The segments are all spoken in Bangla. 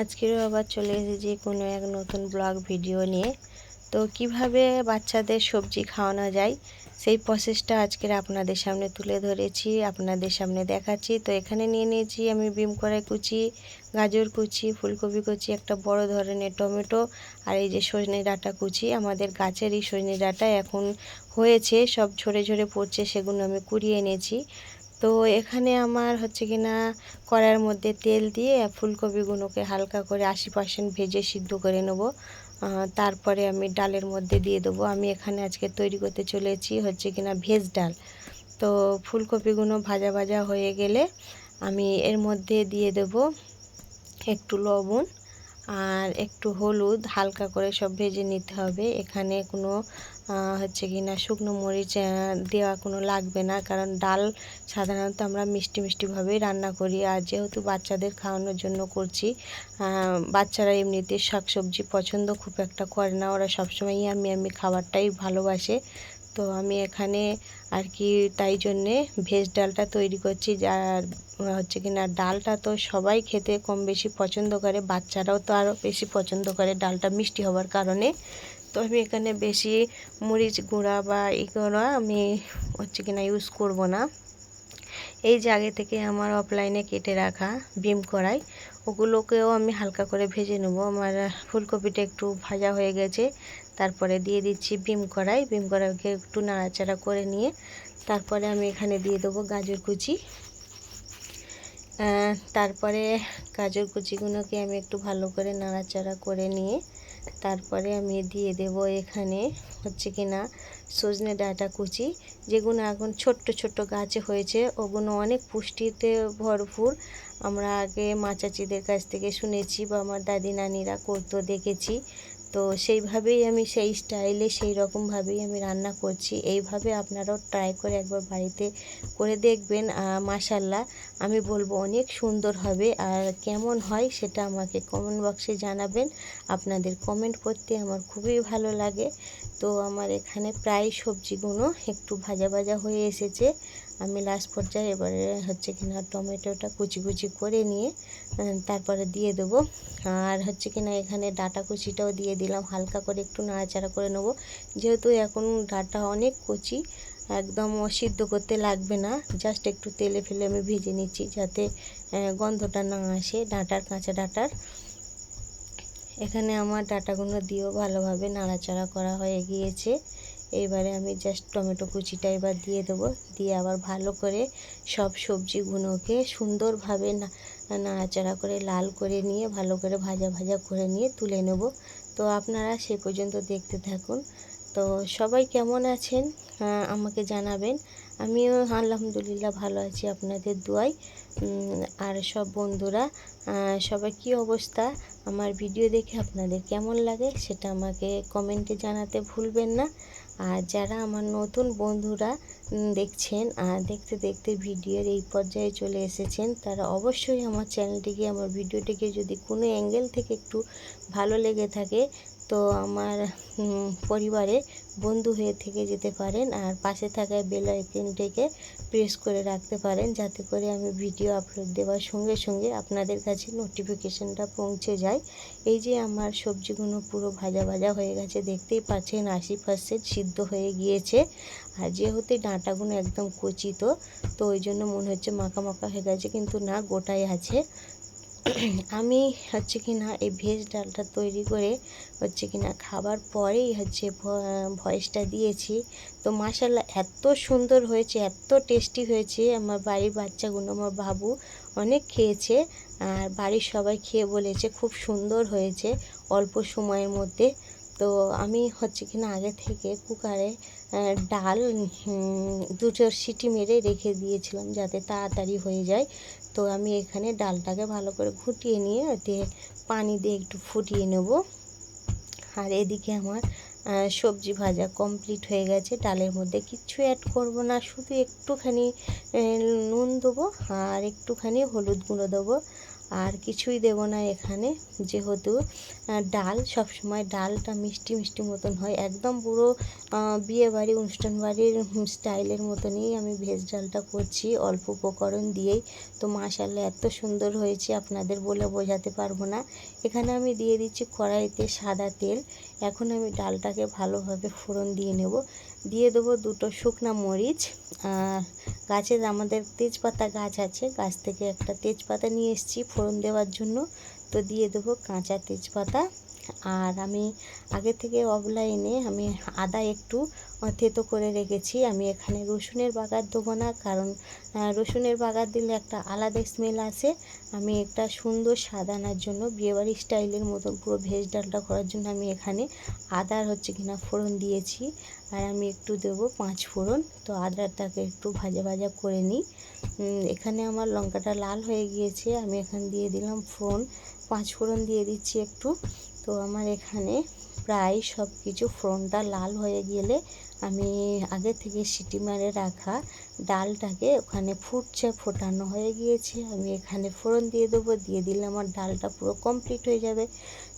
আজকেরও আবার চলে এসেছি কোনো এক নতুন ব্লগ ভিডিও নিয়ে। তো কীভাবে বাচ্চাদের সবজি খাওয়ানো যায়, সেই প্রসেসটা আজকের আপনাদের সামনে তুলে ধরেছি, আপনাদের সামনে দেখাচ্ছি। তো এখানে নিয়ে নিয়েছি আমি বিম কড়াই কুচি, গাজর কুচি, ফুলকপি কুচি, একটা বড় ধরনের টমেটো আর এই যে সজনে ডাঁটা কুচি। আমাদের গাছের এই সজনে ডাঁটা এখন হয়েছে, সব ঝরে ঝরে পড়ছে, সেগুলো আমি কুড়িয়ে এনেছি। তো এখানে আমার হচ্ছে কি না কড়াইয়ের মধ্যে তেল দিয়ে ফুলকপিগুলোকে হালকা করে আশি পার্সেন্ট ভেজে সিদ্ধ করে নেব। তারপরে আমি ডালের মধ্যে দিয়ে দেবো। আমি এখানে আজকে তৈরি করতে চলেছি হচ্ছে কি না ভেজ ডাল। তো ফুলকপিগুলো ভাজা ভাজা হয়ে গেলে আমি এর মধ্যে দিয়ে দেব একটু লবণ আর একটু হলুদ। হালকা করে সব ভেজে নিতে হবে। এখানে কোনো হচ্ছে কি না, শুকনো মরিচ দেওয়া কোনো লাগবে না। কারণ ডাল সাধারণত আমরা মিষ্টি মিষ্টিভাবেই রান্না করি। আর যেহেতু বাচ্চাদের খাওয়ানোর জন্য করছি বাচ্চারা এমনিতে শাকসবজি পছন্দ খুব একটা করে না। ওরা সবসময়ই আমি আমি খাবারটাই ভালোবাসে। তো আমি এখানে আর কি তাই জন্যে ভেজ ডালটা তৈরি করছি। যার হচ্ছে কি না, ডালটা তো সবাই খেতে কম বেশি পছন্দ করে। বাচ্চারাও তো আরও বেশি পছন্দ করে ডালটা মিষ্টি হওয়ার কারণে। তো আমি এখানে বেশি মরিচ গুঁড়া বা এগুলো আমি হচ্ছে কিনা ইউজ করব না। এই যে আগে থেকে আমার অফলাইনে কেটে রাখা বিম কড়াই, ওগুলোকেও আমি হালকা করে ভেজে নেব। আমার ফুলকপিটা একটু ভাজা হয়ে গেছে, তারপরে দিয়ে দিচ্ছি বিম কড়াই। বিম কড়াইকে একটু নাড়াচাড়া করে নিয়ে তারপরে আমি এখানে দিয়ে দেবো গাজর কুচি। তারপরে গাজর কুচিগুলোকে আমি একটু ভালো করে নাড়াচাড়া করে নিয়ে তারপরে আমি দিয়ে দেব এখানে হচ্ছে কি না সজনে ডাটা কুচি যেগুলো এখন ছোট্ট ছোট্ট গাছে হয়েছে ওগুলো অনেক পুষ্টিতে ভরপুর। আমরা আগে মাচাচিদের কাছ থেকে শুনেছি বা আমার দাদি নানিরা করতো দেখেছি। তো সেইভাবেই আমি সেই স্টাইলে সেই রকমভাবেই আমি রান্না করছি। এইভাবে আপনারাও ট্রাই করে একবার বাড়িতে করে দেখবেন মাসাল্লাহ আমি বলব অনেক সুন্দর হবে আর কেমন হয় সেটা আমাকে কমেন্ট বক্সে জানাবেন। আপনাদের কমেন্ট করতে আমার খুবই ভালো লাগে। তো আমার এখানে প্রায় সবজিগুলো একটু ভাজা ভাজা হয়ে এসেছে। আমি লাস্ট পর্যায়ে এবারে হচ্ছে কিনা টমেটোটা কুচি কুচি করে নিয়ে তারপরে দিয়ে দেবো। আর হচ্ছে কিনা এখানে ডাটা কুচিটাও দিয়ে দিলাম, হালকা করে একটু নাড়াচাড়া করে নেব। যেহেতু এখন ডাটা অনেক কুচি, একদম সিদ্ধ করতে লাগবে না জাস্ট একটু তেলে ফেলে আমি ভেজে নিচ্ছি যাতে গন্ধটা না আসে ডাঁটার, কাঁচা ডাঁটার। এখানে আমার ডাটাগুলো দিয়েও ভালোভাবে নাড়াচাড়া করা হয়ে গিয়েছে। এবারে আমি জাস্ট টমেটো কুচিটা এবার দিয়ে দেবো। দিয়ে আবার ভালো করে সব সবজিগুলোকে সুন্দরভাবে নাড়াচাড়া করে লাল করে নিয়ে ভালো করে ভাজা ভাজা করে নিয়ে তুলে নেব। তো আপনারা সে পর্যন্ত দেখতে থাকুন। তো সবাই কেমন আছেন? আমাকে জানাবেন। আমিও আলহামদুলিল্লাহ ভালো আছি আপনাদের দোয়াই আর সব বন্ধুরা সবাই কি অবস্থা? আমার ভিডিও দেখে আপনাদের কেমন লাগে সেটা আমাকে কমেন্টে জানাতে ভুলবেন না। আর যারা আমার নতুন বন্ধুরা দেখছেন আর দেখতে দেখতে ভিডিওর এই পর্যায়ে চলে এসেছেন, তারা অবশ্যই আমার চ্যানেলটিকে আমার ভিডিওটিকে যদি কোনো অ্যাঙ্গেল থেকে একটু ভালো লেগে থাকে তো আমার পরিবারে বন্ধু হয়ে থেকে যেতে পারেন আর পাশে থাকা বেল আইকনটিকে প্রেস করে রাখতে পারেন যাতে করে আমি ভিডিও আপলোড দেওয়ার সঙ্গে সঙ্গে আপনাদের কাছে নোটিফিকেশানটা পৌঁছে যায়। এই যে আমার সবজিগুলো পুরো ভাজা ভাজা হয়ে গেছে, দেখতেই পাচ্ছেন আশি পার্সেন্ট সিদ্ধ হয়ে গিয়েছে। আর যেহেতু ডাঁটাগুলো একদম কচিত তো ওই জন্য মনে হচ্ছে মাখা মাখা হয়ে গেছে, কিন্তু না, গোটাই আছে। আমি হচ্ছে কি না এই ভেজ ডালটা তৈরি করে হচ্ছে কি না খাবার পরেই হচ্ছে ভয়েসটা দিয়েছি। তো মাসাল্লাহ এত সুন্দর হয়েছে, এত টেস্টি হয়েছে। আমার বাড়ির বাচ্চাগুলো, আমার বাবু অনেক খেয়েছে আর বাড়ির সবাই খেয়ে বলেছে, খুব সুন্দর হয়েছে অল্প সময়ের মধ্যে। তো আমি হচ্ছে কি না আগে থেকে কুকারে ডাল দুটো সিটি মেরে রেখে দিয়েছিলাম যাতে তাড়াতাড়ি হয়ে যায়। তো আমি এখানে ডালটাকে ভালো করে ফুটিয়ে নিয়ে ওতে পানি দিয়ে একটু ফুটিয়ে নেব। আর এদিকে আমার সবজি ভাজা কমপ্লিট হয়ে গেছে। ডালের মধ্যে কিচ্ছু অ্যাড করব না, শুধু একটুখানি নুন দেবো আর একটুখানি হলুদ গুঁড়ো দেবো। আর কিছুই দেব না এখানে। যেহেতু ডাল সব সময় ডালটা মিষ্টি মিষ্টি মতন হয়। একদম পুরো বিয়ে বাড়ি অনুষ্ঠান বাড়ির স্টাইলের মতনই আমি ভেজ ডালটা করছি অল্প উপকরণ দিয়েই। তো মাশাল্লাহ এত সুন্দর হয়েছে। আপনাদের বলে বোঝাতে পারব না। এখানে আমি দিয়ে দিচ্ছি কড়াইতে সাদা তেল। এখন আমি ডালটাকে ভালোভাবে ফোড়ন দিয়ে নেব। দিয়ে দেবো দুটো শুকনো মরিচ, আর গাছের আমাদের তেজপাতা গাছ আছে, গাছ থেকে একটা তেজপাতা নিয়ে এসেছি ফোড়ন দেওয়ার জন্য। তো দিয়ে দেবো কাঁচা তেজপাতা। আর আমি আগে থেকে অফলাইনে আমি আদা একটু থেতো করে রেখেছি। আমি এখানে রসুনের বাগার দেবো না, কারণ রসুনের বাগার দিলে একটা আলাদা স্মেল আসে। আমি একটা সুন্দর স্বাদ আনার জন্য বিয়েবাড়ি স্টাইলের মতন পুরো ভেজ ডালটা করার জন্য আমি এখানে আদার হচ্ছে কিনা ফোড়ন দিয়েছি। আর আমি একটু দেবো পাঁচ ফোড়ন। তো আদাটাকে একটু ভাজা ভাজা করে নিই। এখানে আমার লঙ্কাটা লাল হয়ে গিয়েছে। আমি এখানে দিয়ে দিলাম ফোড়ন। পাঁচ ফোড়ন দিয়ে দিচ্ছি একটু। তো আমার এখানে প্রায় সব কিছু ফোড়নটা লাল হয়ে গেলে আমি আগে থেকে সিটি মারে রাখা ডালটাকে ওখানে ফুটছে, ফোটানো হয়ে গিয়েছে। আমি এখানে ফোড়ন দিয়ে দেবো, দিয়ে দিলে আমার ডালটা পুরো কমপ্লিট হয়ে যাবে।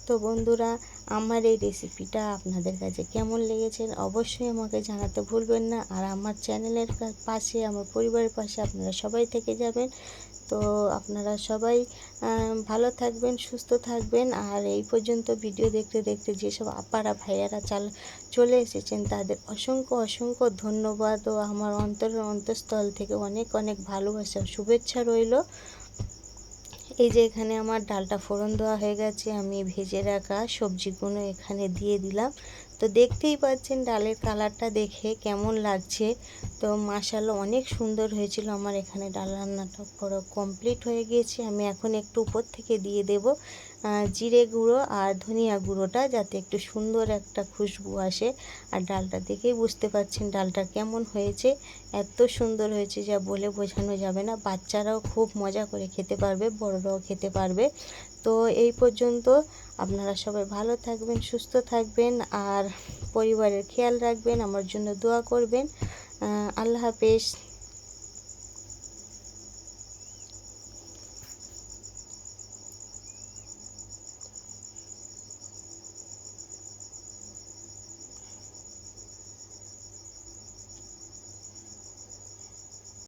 তো বন্ধুরা, আমার এই রেসিপিটা আপনাদের কাছে কেমন লেগেছে অবশ্যই আমাকে জানাতে ভুলবেন না। আর আমার চ্যানেলের পাশে, আমার পরিবারের পাশে আপনারা সবাই থেকে যাবেন। তো আপনারা সবাই ভালো থাকবেন, সুস্থ থাকবেন। আর এই পর্যন্ত ভিডিও দেখতে দেখতে যেসব আপারা ভাইয়ারা চাল, চলে এসেছেন, তাদের অসংখ্য অসংখ্য ধন্যবাদ ও আমার অন্তরের অন্তঃস্থল থেকে অনেক অনেক ভালোবাসা শুভেচ্ছা রইল। এই যে এখানে আমার ডালটা ফোড়ন দেওয়া হয়ে গেছে, আমি ভেজে রাখা সবজিগুলো এখানে দিয়ে দিলাম। তো দেখতেই পাচ্ছেন ডালের কালারটা দেখে কেমন লাগছে। তো মাশাল্লাহ অনেক সুন্দর হয়েছিল আমার এখানে ডাল রান্নাটা পুরো কমপ্লিট হয়ে গিয়েছে। আমি এখন একটু উপর থেকে দিয়ে দেব জিরে গুঁড়ো আর ধনিয়া গুঁড়োটা যাতে একটু সুন্দর একটা খুশবু আসে। আর ডালটা দেখেই বুঝতে পারছেন ডালটা কেমন হয়েছে, এত সুন্দর হয়েছে যা বলে বোঝানো যাবে না। বাচ্চারাও খুব মজা করে খেতে পারবে, বড়রাও খেতে পারবে। তো এই পর্যন্ত আপনারা সবাই ভালো থাকবেন, সুস্থ থাকবেন। আর পরিবারের খেয়াল রাখবেন আমার জন্য দোয়া করবেন। আল্লাহ হাফেজ।